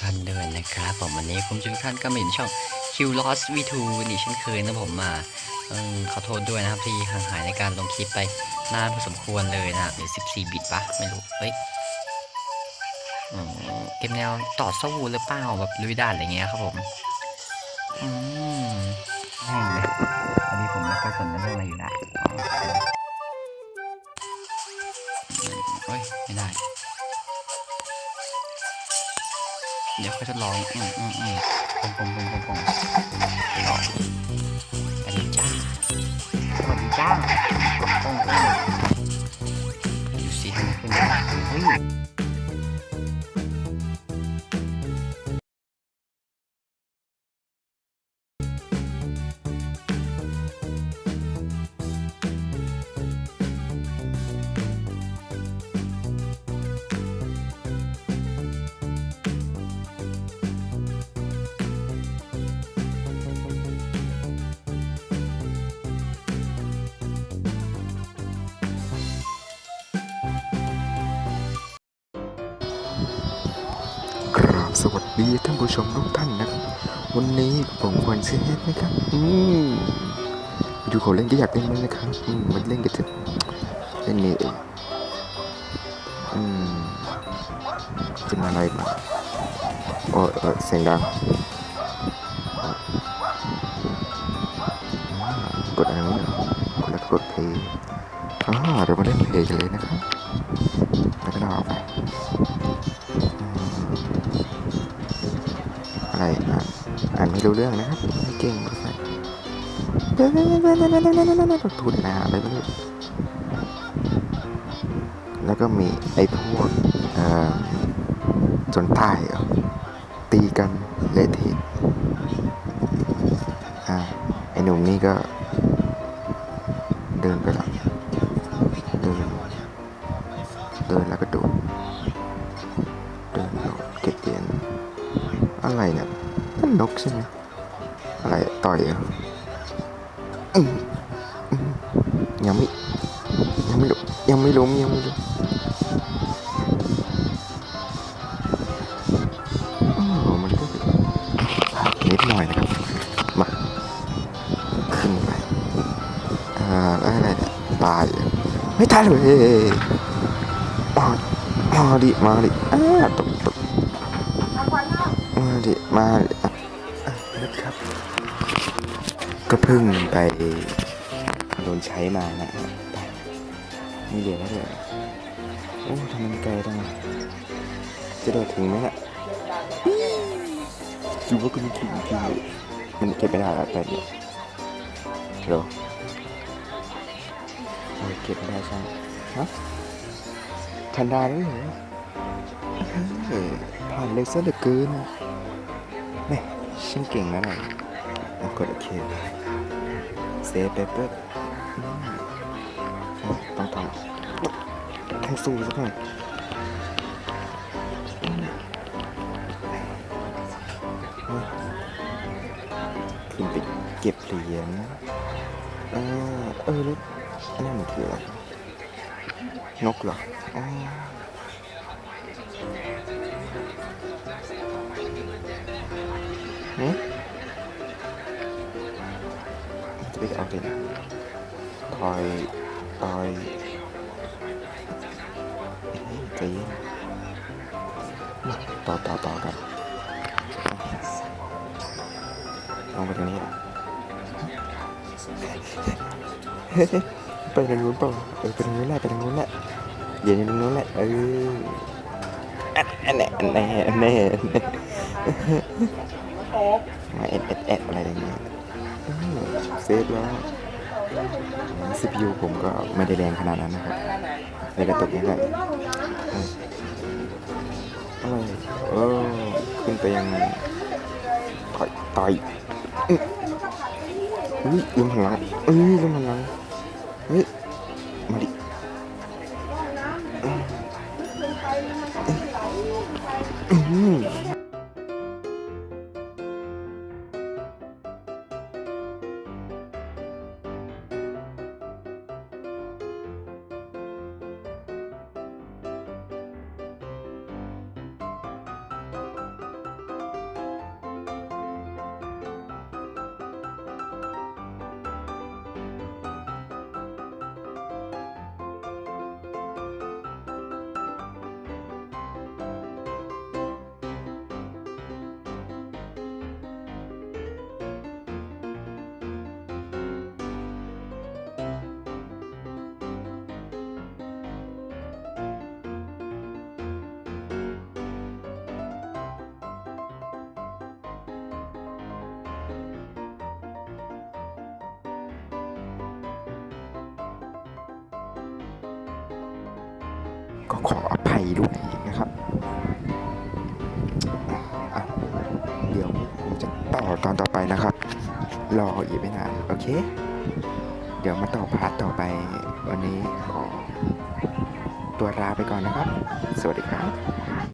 ท่านด้วยนะครับผมวันนี้คุณทุกท่านก็มาอยู่ในช่อง Q Lost V2 นี่เช่นเคยนะผมมาออขอโทษด้วยนะครับที่ห่างหายในการลงคลิปไปนานพอสมควรเลยนะหรือ 14 บิตปะไม่รู้เฮ้ยเกมแนวต่อสู้หรือเปล่าแบบลุยด่านอะไรเงี้ยครับผมอืมแห้งเลยอันนี้ผมไม่ค่อยสนเรื่องอะไรอยู่แล้วเฮ้ยไม่ได้ เดี๋ยวค่อยทดลองอืมอืมอืมปงปงปงปงปงลอง สวัสดีท่านผู้ชมทุกท่านนะครับ วันนี้ผมควรเซฟนะครับ อืมดูเขาเล่นก็อยากเล่นมั้งนะครับอืมมันเล่นกันเถอะเล่นนี่เองอืมเป็นอะไรมาโอ้เออเสียงดังกดอะไรวะกดแล้วกดเพลย์อ่าเรามาเล่นเพลย์กันเลยนะครับ รู้เรื่องนะครับไม่เก่งภาษาพูดนาอะไรไม่รู้แล้วก็มีไอ้พวกเอ่อจนใต้เหรอตีกันเละเทะอ่าไอ้หนุ่มนี่ก็ เดินไปแล้วเดินเดินแล้วก็โดดเดินโดดเก็บเหรียญอะไรเนี่ย นกใช่ไหมอะไรต่อยอยังไม่ยังไม่ล้มยังไม่ล้มยังไม่ล้มมันก็พักนิดหน่อยนะครับมาขึ้นไปอ่าอะไรเนี่ยตายไม่ตายเลยมามาดิมาดิอ่าตกตกมาดิมาดิ ครับ ก็เพิ่งไปโดนใช้มานะไปมีเหรียญแล้วด้วยโอ้ทำไมมันไกลจังจะโดดถึงไหมน่ะดูว่าก็ไม่ถึงจริงเลยมันเก็บไม่ได้แล้วแต่เนี่ยฮัลโหลเออเก็บไม่ได้ช่ไหมฮะทันดาด้วยเหรอผ่านเร็วซะเหลือเกินแม่ ฉันเก่งนะหน่อยแล้วกดโอเคเซฟไปปุ๊บอืมโอ้ต้องทำต้องสู้สักหน่อยขึ้นไปเก็บเหรียญเออเออแล้วนนั่มันคืออะไรนกเหรออ๋อ จะไปเอาไปไหนทอยทอยเฮ้ยใจเย็นมาต่อต่อต่อกันลองไปทางนี้อะเฮ้ยไปทางนู้นเปล่าเออไปทางนู้นแหละไปทางนู้นแหละเดี๋ยวทางนู้นแหละเอออันอันแน่อันแน่อันแน่อัน มาเอ็ดเอ็ดเอ็ดอะไรอย่างเงี้ยเซฟแล้วซีพียูผมก็ไม่ได้แรงขนาดนั้นนะครับในกระตุกนิดหน่อยอืมอะไรเออขึ้นไปยังต่อยต่อยอื้ออุ้ยลืมพลังเอ้ยลืมพลังเฮ้ยมาดิ ก็ขออภัยด้วยนะครับ เดี๋ยวผมจะต่อตอนต่อไปนะครับ รออีกไม่นานโอเค เดี๋ยวมาต่อพาร์ทต่อไปวันนี้ขอตัวลาไปก่อนนะครับ สวัสดีครับ